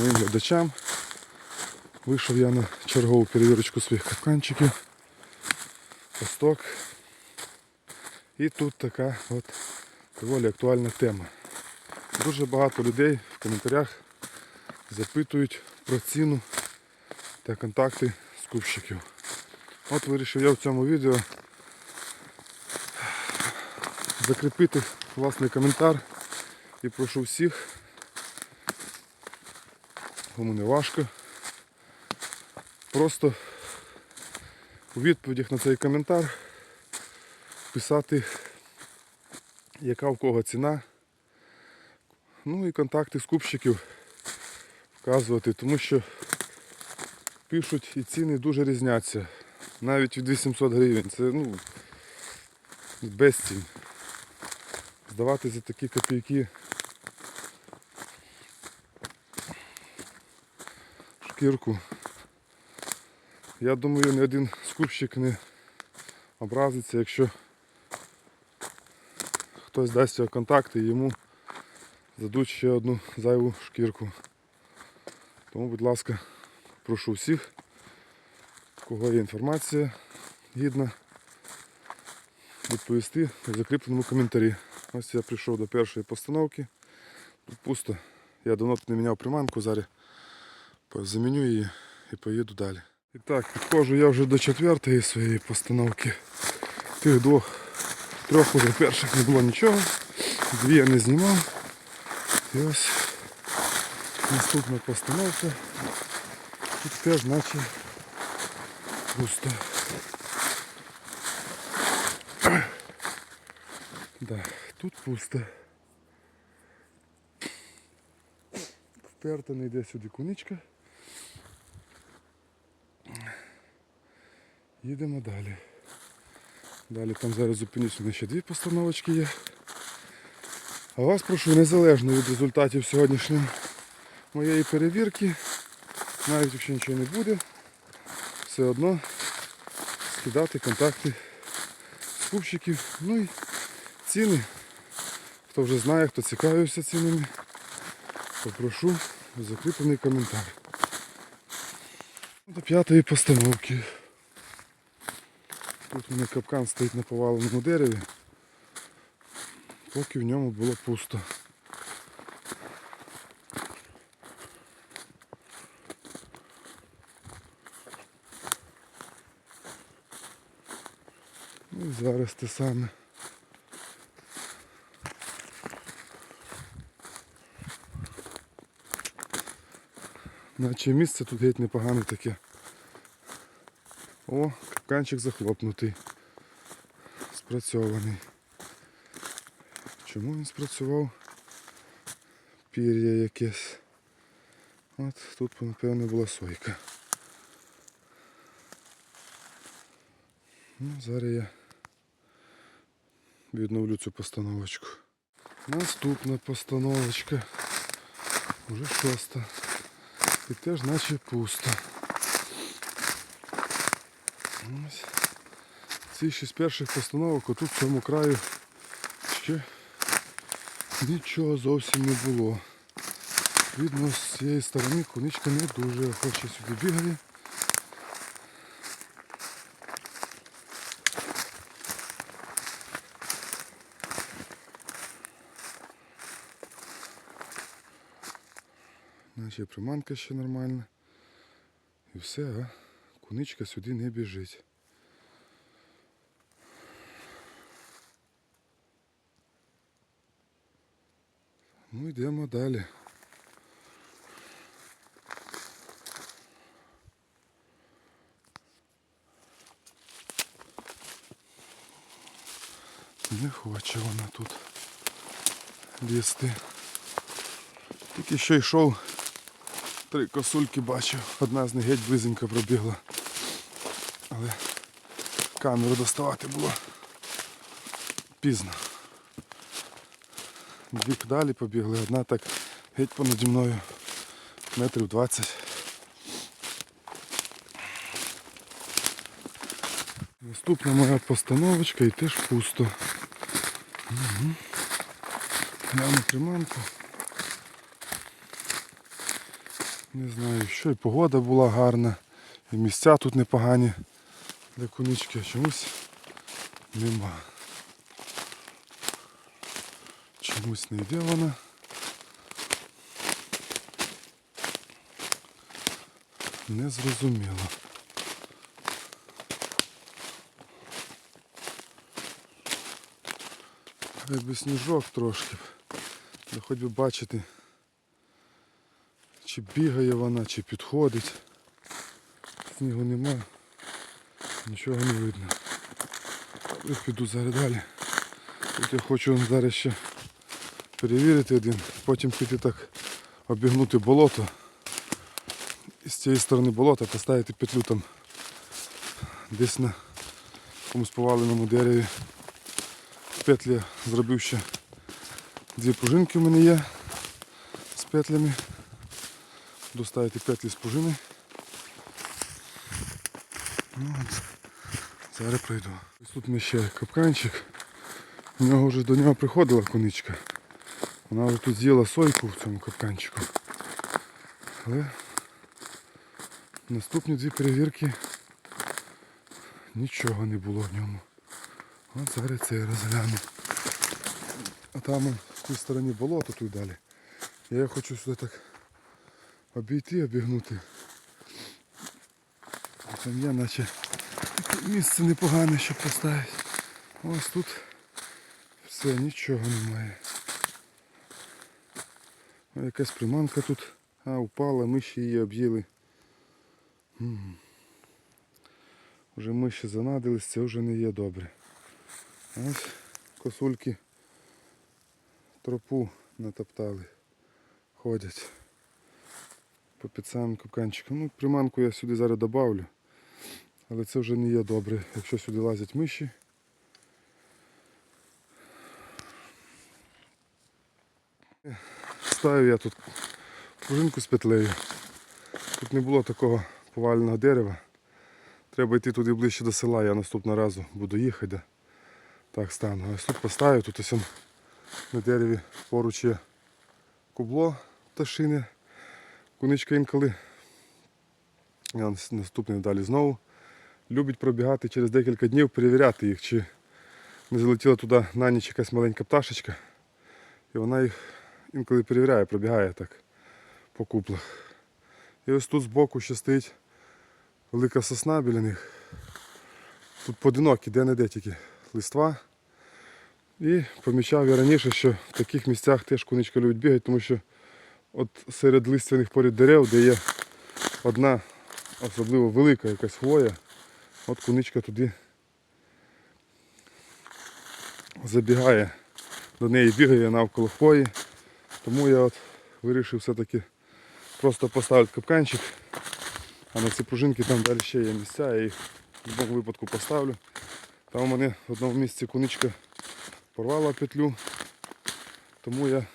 моїм глядачам. Вийшов я на чергову перевірочку своїх капканчиків. Посток. І тут така от доволі актуальна тема. Дуже багато людей в коментарях запитують про ціну та контакти скупщиків. От вирішив я в цьому відео закріпити власний коментар і прошу всіх, кому не важко, просто у відповідях на цей коментар писати, яка в кого ціна, ну і контакти скупщиків вказувати, тому що пишуть і ціни дуже різняться. Навіть від 800 гривень. Це ну, безцінь. Здавати за такі копійки шкірку. Я думаю, ні один скупщик не образиться, якщо хтось дасть його контакти і йому дадуть ще одну зайву шкірку. Тому, будь ласка, прошу всіх, у кого є інформація гідна, відповісти в закріпленому коментарі. Ось я прийшов до першої постановки. Тут пусто. Я давно не міняв приманку, зараз заміню її і поїду далі. І так, підходжу я вже до четвертої своєї постановки. Тих двох, трьох уже перших не було нічого. Дві я не знімав. І ось наступна постановка. Тут теж наче пусто. Да, тут пусто. Вперта не йде сюди куничка. Їдемо далі. Далі там зараз зупинюсь, у мене ще дві постановочки є. А вас прошу незалежно від результатів сьогоднішньої моєї перевірки, навіть якщо нічого не буде, все одно скидати контакти скупщиків, ну і ціни. Хто вже знає, хто цікавився цінами, попрошу закріплений коментар. До п'ятої постановки. Тут у мене капкан стоїть на поваленому дереві, поки в ньому було пусто. Ну і зараз те саме. Наче місце тут геть непогане таке. О, капканчик захлопнутий. Спрацьований. Чому він спрацював? Пір'я якесь. От тут, напевно, була сойка. Ну, зараз я відновлю цю постановочку. Наступна постановочка. Уже шоста. І теж наче пусто. Ці шість перших постановок отут в цьому краю ще нічого зовсім не було. Видно, з цієї сторони коничка не дуже охоче сюди бігає. Наче приманка ще нормальна. І все, а куничка сюди не біжить. Ну йдемо далі. Не хоче вона тут лізти. Тільки що йшов, три косульки бачив, одна з них геть близенько пробігла. Але камеру доставати було пізно. Дві далі побігли, одна так геть понаді мною метрів 20. Наступна моя постановочка і теж пусто. Угу. Гляну приманку. Не знаю, що і погода була гарна, і місця тут непогані для кунички, чомусь нема. Чомусь не йде вона. Не зрозуміло. Хай би сніжок трошки. Да хоч би бачити, чи бігає вона, чи підходить. Снігу нема, нічого не видно. Я піду зараз далі. Тут я хочу зараз ще перевірити один, потім піти так обігнути болото. І з цієї сторони болота поставити петлю там десь на якомусь поваленому дереві. Петлі зробив ще дві пружинки в мене є з петлями. Буду ставити петлі з пружини. Ну, от, зараз пройду. Ось тут ми ще капканчик. У нього вже до нього приходила коничка. Вона вже тут з'їла сойку в цьому капканчику. Але наступні дві перевірки нічого не було в ньому. От зараз це я розгляну. А там в тій стороні болото тут далі. Я хочу сюди так обійти, обігнути. Там є наче місце непогане, щоб поставити. Ось тут все, нічого немає. А якась приманка тут. А, упала, миші її об'їли. М. Вже миші занадились, це вже не є добре. Ось косульки тропу натоптали. Ходять по під самим капканчикам. Ну, приманку я сюди зараз добавлю. Але це вже не є добре, якщо сюди лазять миші. Ставив я тут пружинку з петлею. Тут не було такого поваленого дерева. Треба йти туди ближче до села, я наступного разу буду їхати. Так стану. Ось тут поставив, тут ось на дереві поруч є кубло пташине. Куничка інколи. Я наступний далі знову. Любить пробігати через декілька днів, перевіряти їх, чи не залетіла туди на ніч якась маленька пташечка. І вона їх інколи перевіряє, пробігає так по куплах. І ось тут збоку ще стоїть велика сосна біля них. Тут поодинокі, де-не-де тільки листва. І помічав я раніше, що в таких місцях теж куничка любить бігати, тому що от серед лиственних поряд дерев, де є одна особливо велика якась хвоя, от куничка туди забігає, до неї бігає навколо хвої. Тому я от вирішив все-таки просто поставити капканчик, а на ці пружинки там далі ще є місця, я їх в будь-якому випадку поставлю. Там у мене в одному місці куничка порвала петлю, тому я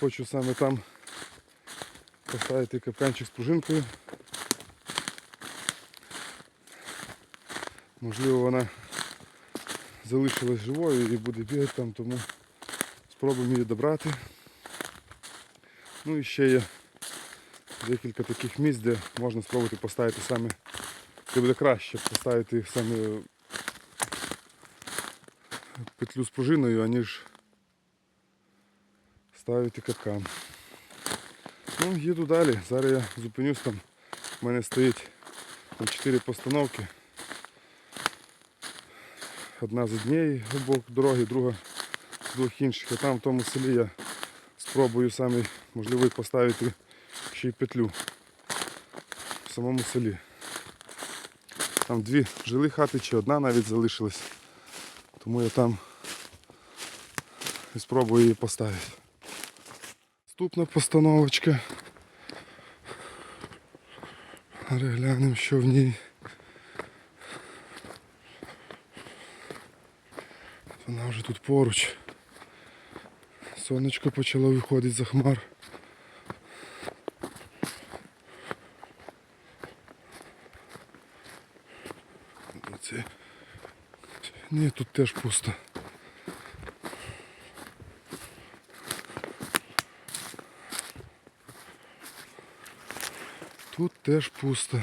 хочу саме там поставити капканчик з пружинкою. Можливо вона залишилась живою і буде бігати там, тому спробуємо її добрати. Ну і ще є декілька таких місць, де можна спробувати поставити саме, це буде краще поставити саме петлю з пружиною, аніж ставити капкан. Ну, їду далі. Зараз я зупинюсь там. У мене стоїть там 4 постановки. Одна з однієї бок дороги, друга з двох інших. А там в тому селі я спробую саме можливо поставити ще й петлю в самому селі. Там дві жили хати чи одна навіть залишилась. Тому я там і спробую її поставити. Наступна постановочка. Переглянемо, що в ній. Вона вже тут поруч. Сонечко почало виходити за хмар. Це... Ні, тут теж пусто. Тут теж пусто.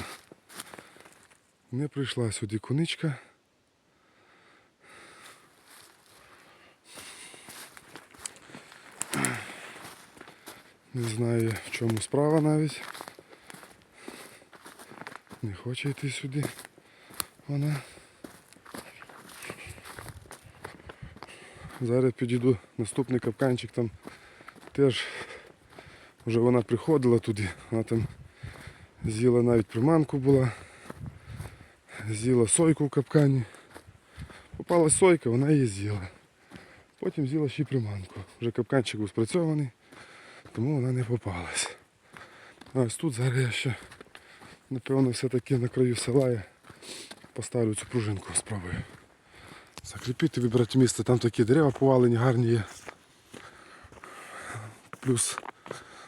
Не прийшла сюди куничка. Не знаю в чому справа навіть. Не хоче йти сюди. Вона. Зараз підійду наступний капканчик там теж вже вона приходила туди, вона там з'їла навіть приманку була, з'їла сойку в капкані. Попала сойка, вона її з'їла. Потім з'їла ще й приманку. Вже капканчик був спрацьований, тому вона не попалась. Ось тут зараз я ще, напевно, все-таки на краю села я поставлю цю пружинку, спробую. Закріпити, вибрати місце, там такі дерева повалені, гарні є. Плюс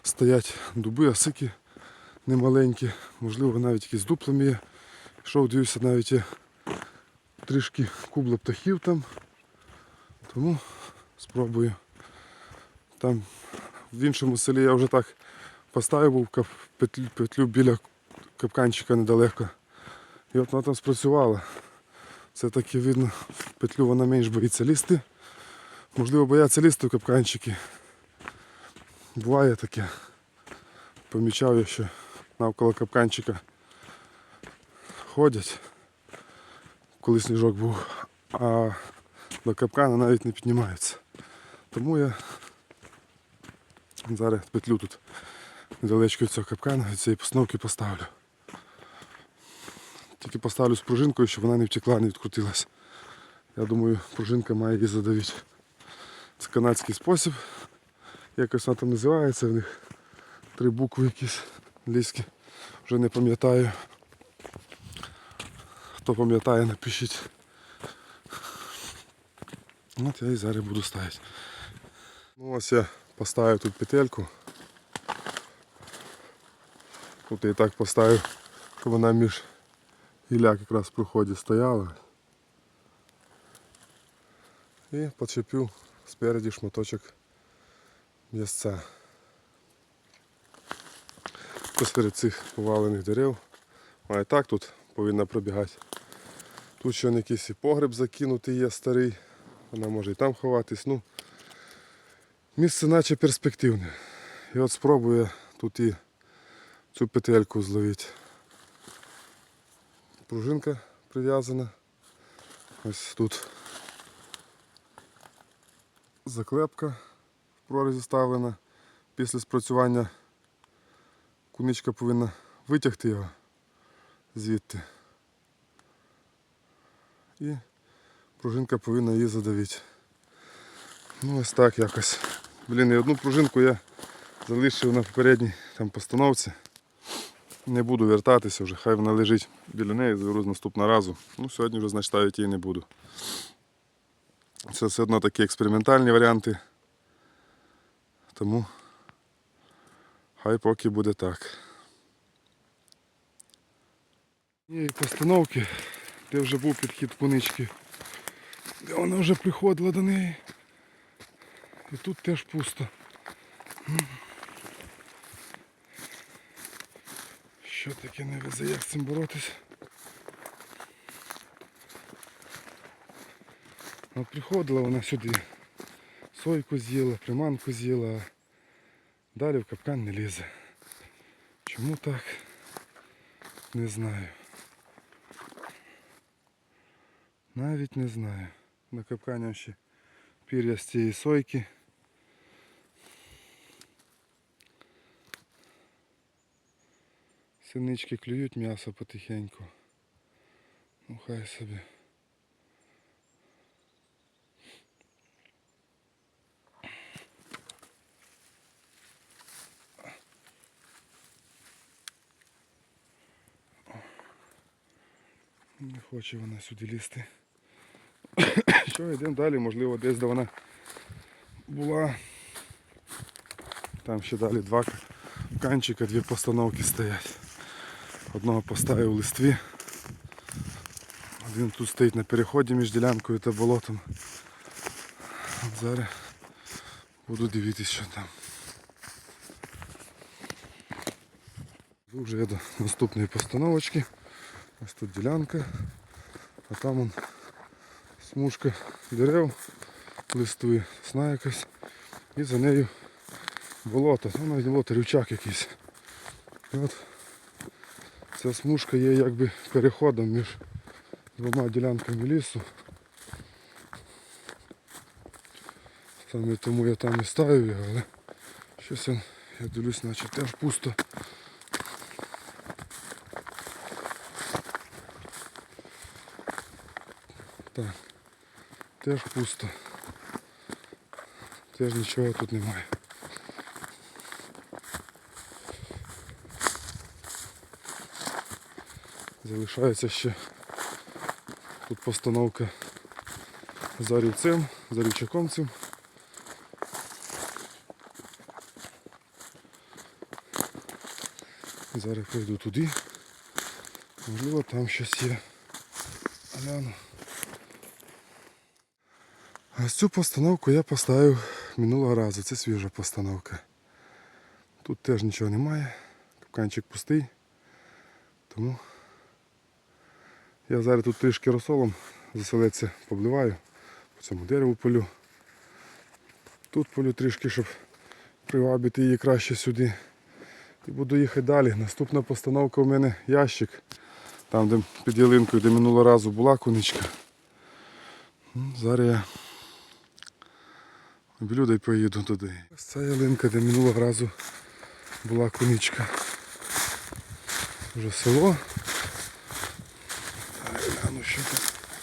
стоять дуби, осики немаленькі, можливо навіть якісь дуплами є. Йшов, дивився, навіть є трішки кубла птахів там. Тому спробую. Там в іншому селі я вже так поставив був петлю, петлю біля капканчика недалеко. І от вона там спрацювала. Це таки видно, петлю вона менш боїться лізти. Можливо, бояться лізти в капканчики. Буває таке. Помічав я, що навколо капканчика ходять, коли сніжок був, а до капкана навіть не піднімаються. Тому я зараз петлю тут недалечко від цього капкана, від цієї постановки поставлю. Тільки поставлю з пружинкою, щоб вона не втекла, не відкрутилась. Я думаю, пружинка має її задавити. Це канадський спосіб. Якось вона там називається в них. Три букви якісь англійські. Вже не пам'ятаю. Хто пам'ятає, напишіть. От я і зараз буду ставити. Ну ось я поставив тут петельку. Тут я і так поставив, щоб вона між гіляк якраз в проході стояла. І почепив спереді шматочок м'ясця. Посеред цих повалених дерев. А і так тут повинна пробігати. Тут ще якийсь і погреб закинутий є старий. Вона може і там ховатись. Ну, місце наче перспективне. І от спробую тут і цю петельку зловити. Пружинка прив'язана. Ось тут заклепка в прорізі ставлена. Після спрацювання куничка повинна витягти його звідти. І пружинка повинна її задавити. Ну ось так якось. Блін, і одну пружинку я залишив на попередній там постановці. Не буду вертатися вже, хай вона лежить біля неї, заберу з наступного разу. Ну, сьогодні вже значить ставити її не буду. Це все одно такі експериментальні варіанти. Тому хай поки буде так. Є постановки, де вже був підхід кунички. Де вона вже приходила до неї. І тут теж пусто. Що таке не везе, як з цим боротись? От приходила вона сюди. Сойку з'їла, приманку з'їла, далі в капкан не лізе. Чому так? Не знаю. Навіть не знаю. На капкані ще пір'я з цієї сойки. Синички клюють м'ясо потихеньку. Ну хай собі. Не хоче вона сюди лізти. Що, йдемо далі, можливо, десь де вона була. Там ще далі два канчика, дві постановки стоять. Одного поставив у листві. Один тут стоїть на переході між ділянкою та болотом. От зараз буду дивитися, що там. Вже я до наступної постановочки. Ось тут ділянка, а там он смужка дерев, листує сосна якась. І за нею болото. Ну навіть болото, рівчак якийсь. І от ця смужка є якби переходом між двома ділянками лісу. Саме тому я там і ставив його, але щось я, я дивлюсь, наче теж пусто. Так, теж пусто. Теж нічого тут немає. Залишається ще тут постановка за рівцем, за рівчаком цим. Зараз пойду туди. Можливо там щось є. Гляну. А цю постановку я поставив минулого разу. Це свіжа постановка. Тут теж нічого немає. Капканчик пустий. Тому я зараз тут трішки розсолом заселиться, побливаю. По цьому дереву полю. Тут полю трішки, щоб привабити її краще сюди. І буду їхати далі. Наступна постановка у мене ящик. Там, де під ялинкою, де минулого разу була куничка. Ну, Зараз я облюда й поїду туди. Ось ця ялинка, де минулого разу була куничка. Вже село. Зараз гляну, що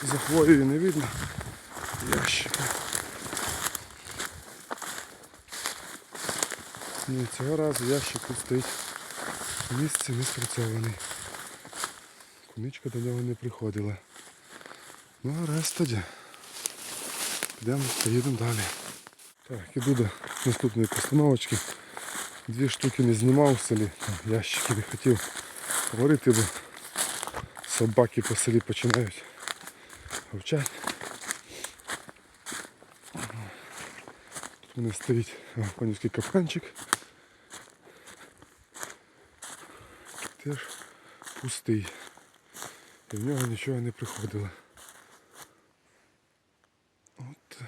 там за хвоєю не видно. Ящика. Ні, цього разу ящик тут стоїть в місці не спрацьований. Куничка до нього не приходила. Ну а раз тоді. Підемо, поїдемо далі. Так, іду до наступної постановочки. Дві штуки не знімав в селі, ящики не хотів говорити, бо собаки по селі починають вовчати. Тут у мене стоїть конівський капканчик. Теж пустий. І в нього нічого не приходило. От.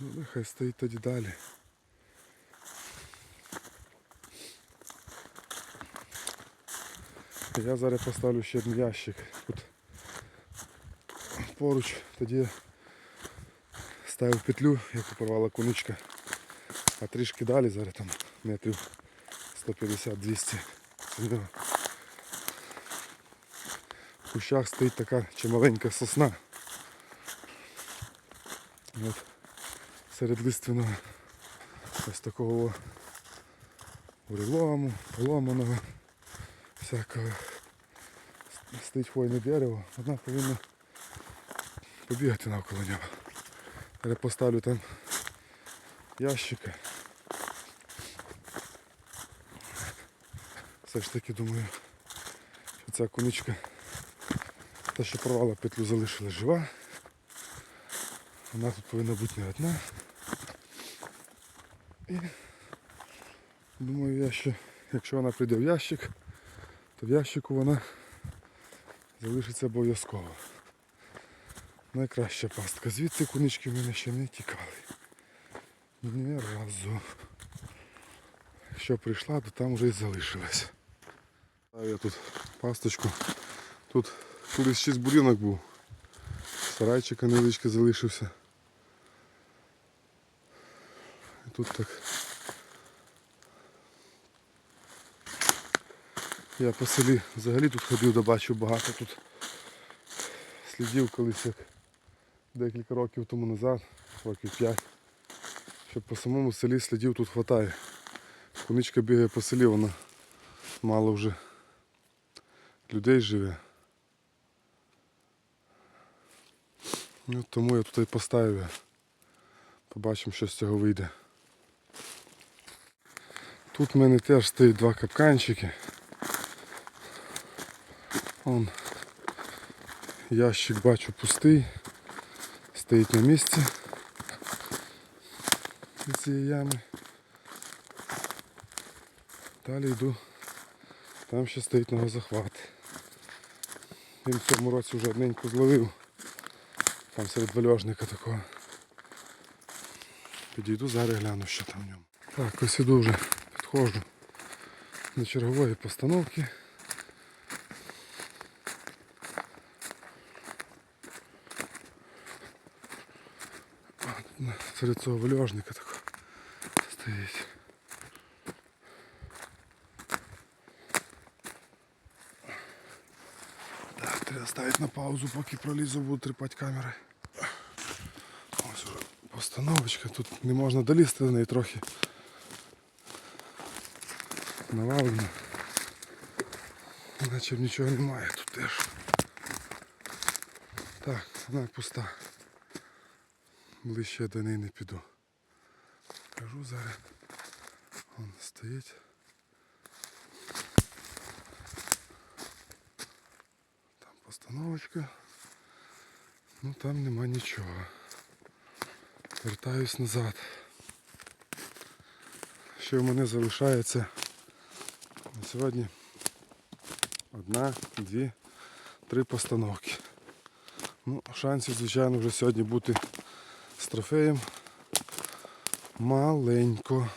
Ну нехай стоїть тоді далі. Я зараз поставлю ще один ящик. Тут поруч тоді ставив петлю, яку порвала куничка. А трішки далі, зараз там метрів 150-200 від. В кущах стоїть така чималенька сосна. От серед лиственного ось такого урілому, поломаного, всякого стоїть хвойне дерево, одна повинна побігати навколо нього. Зараз поставлю там ящика. Все ж таки думаю, що ця коничка, та що порвала петлю, залишила жива. Вона тут повинна бути не одна. І думаю я, що якщо вона прийде в ящик, то в ящику вона залишиться обов'язково. Найкраща пастка. Звідти кунички в мене ще не тікали. Ні разу. Якщо прийшла, то там вже і залишилась. Я тут пасточку. Тут колись шість будинок був. Сарайчика невеличкий залишився. І тут так. Я по селі взагалі тут ходив, де бачив багато тут слідів колись як декілька років тому назад, років 5. Що по самому селі слідів тут вистачає. Коничка бігає по селі, вона мало вже людей живе. Ну, тому я тут і поставив. Побачимо, що з цього вийде. Тут в мене теж стоїть два капканчики. Вон ящик бачу пустий, стоїть на місці цієї ями. Далі йду. Там ще стоїть ногозахват. Він в цьому році вже одненьку зловив. Там серед вальожника такого. Підійду зараз гляну, що там в ньому. Так, ось іду вже, підходжу до чергової постановки. Серед цього вальожника такого стоїть. Так, треба ставити на паузу, поки пролізу, буду тріпати камери. Ось уже постановочка. Тут не можна долізти до неї трохи. Навалено. Наче нічого немає тут теж. Так, вона пуста. Ближче я до неї не піду. Кажу зараз. Вон стоїть. Там постановочка. Ну там нема нічого. Вертаюсь назад. Ще в мене залишається на сьогодні одна, дві, три постановки. Ну, шансів, звичайно, вже сьогодні бути трофеєм маленько.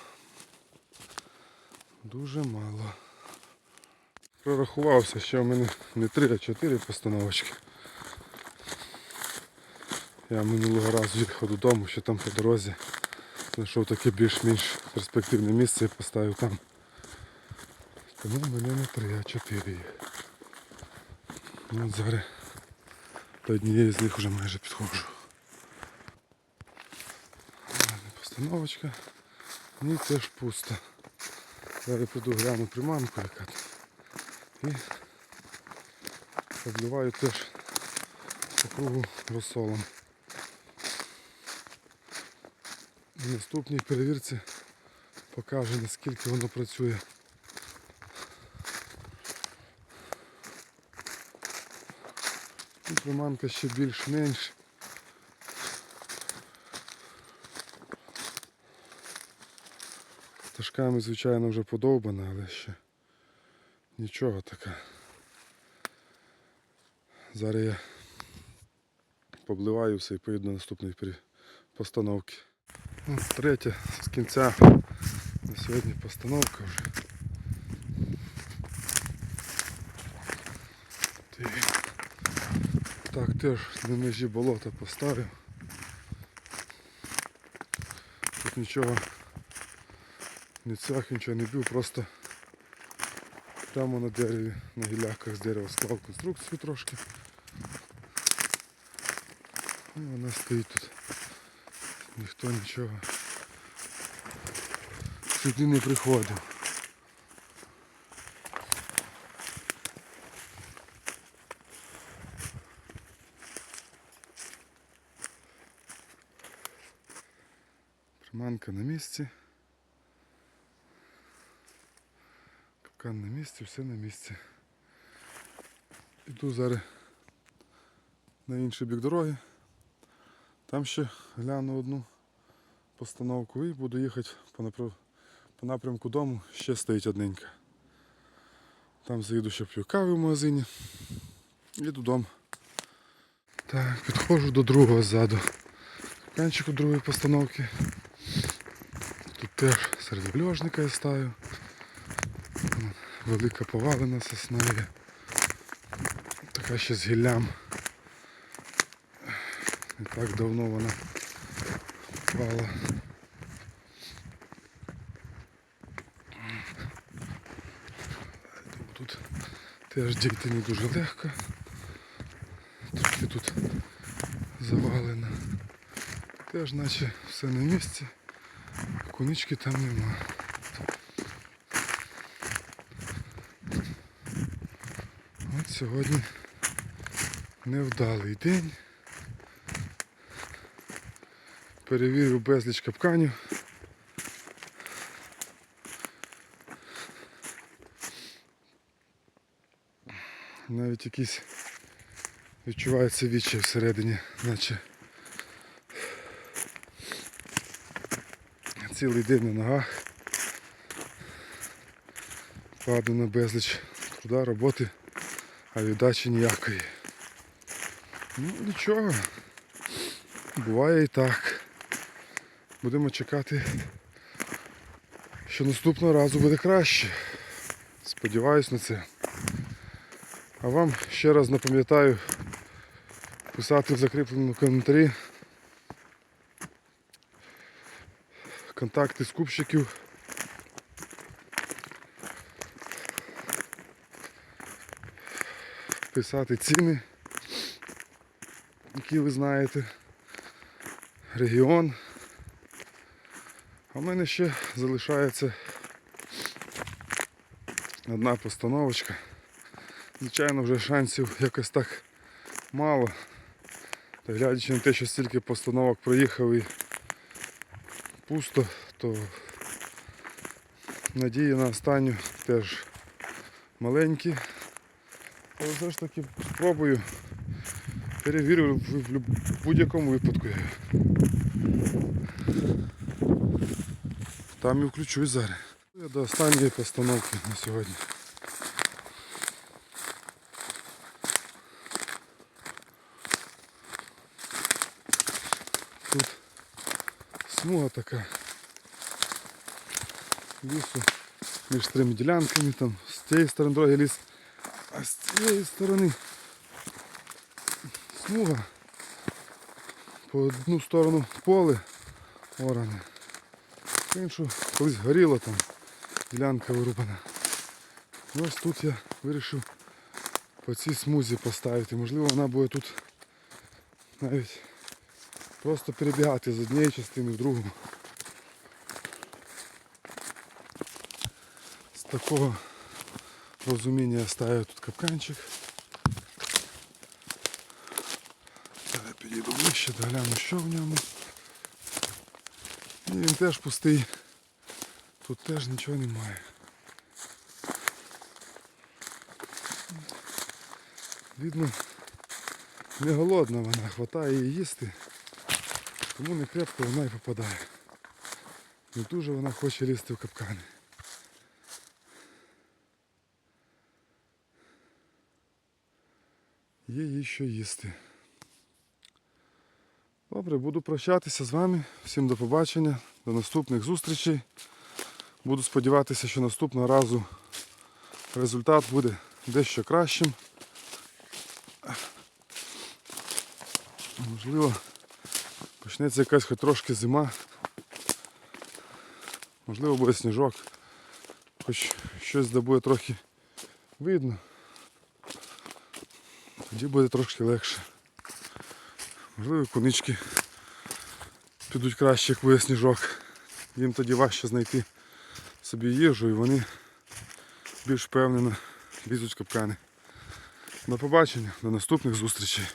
Дуже мало. Прорахувався, що в мене не три, а чотири постановочки. Я минулого разу їхав додому, що там по дорозі знайшов таке більш-менш перспективне місце і поставив там. Тому в мене не три, а чотири їх. Ну, от зараз до однієї з них вже майже підходжу. Ладно, Постановочка. Ні, теж пусто. Зараз піду гляну приманку яка. І обливаю теж по кругу розсолом. На наступній перевірці покаже наскільки воно працює. І приманка ще більш-менш. Ташками, звичайно, вже подовбана, але ще нічого така. Зараз я побливаю все і поїду на наступної пере- постановки. Ну, третя з кінця на сьогодні постановка вже. Так, теж на межі болота поставив. Тут нічого не цях, нічого не бив, просто прямо на дереві, на гіляках з дерева склав конструкцію трошки. І вона стоїть тут. Ніхто нічого сюди не приходив. Приманка на місці. Капкан на місці, все на місці. Іду зараз на інший бік дороги. Там ще гляну одну постановку і буду їхати по, напрям- по напрямку дому, ще стоїть одненька. Там заїду ще п'ю кави в магазині і додому. Так, підходжу до другого ззаду. Канчику другої постановки. Тут теж серед льожника я ставив. Велика повалена сосна є. Така ще з гіллям. Не так давно вона впала. Тут теж дійти не дуже легко. Трохи тут завалено. Теж наче все на місці. Кунички там нема. Сьогодні невдалий день. Перевірив безліч капканів. Навіть якісь відчувається відчай всередині, наче цілий день на ногах. вкладено безліч труда, роботи, а віддачі ніякої. Ну нічого. Буває і так. Будемо чекати, що наступного разу буде краще. Сподіваюсь на це. А вам ще раз напам'ятаю писати в закріпленому коментарі контакти скупщиків. Писати ціни, які ви знаєте, регіон. А в мене ще залишається одна постановочка. Звичайно, вже шансів якось так мало. Та глядячи на те, що стільки постановок проїхав і пусто, то надії на останню теж маленькі. Але все ж таки спробую. Перевірю в в люб- будь-якому випадку. я. Там і включусь зараз. Я до останньої постановки на сьогодні. Тут смуга така лісу між трьома ділянками, там з цієї сторони дороги ліс, а з цієї сторони смуга. По одну сторону поле оране, іншу колись горіло там, ділянка вирубана. Ось тут я вирішив по цій смузі поставити. Можливо вона буде тут навіть просто перебігати з однієї частини в другу. З такого розуміння я ставлю тут капканчик. Зараз підійду ближче, догляну, що в ньому. І він теж пустий. Тут теж нічого немає. Видно, не голодна вона, хватає її їсти, тому не крепко вона і попадає. Не дуже вона хоче лізти в капкани. Є їй що їсти. Добре, буду прощатися з вами. Всім до побачення, до наступних зустрічей. Буду сподіватися, що наступного разу результат буде дещо кращим. Можливо, почнеться якась хоч трошки зима. Можливо, буде сніжок. Хоч щось буде трохи видно. Тоді буде трошки легше. Можливо, кунички підуть краще, як буде сніжок. Їм тоді важче знайти собі їжу і вони більш впевнено лізуть капкани. До побачення, до наступних зустрічей.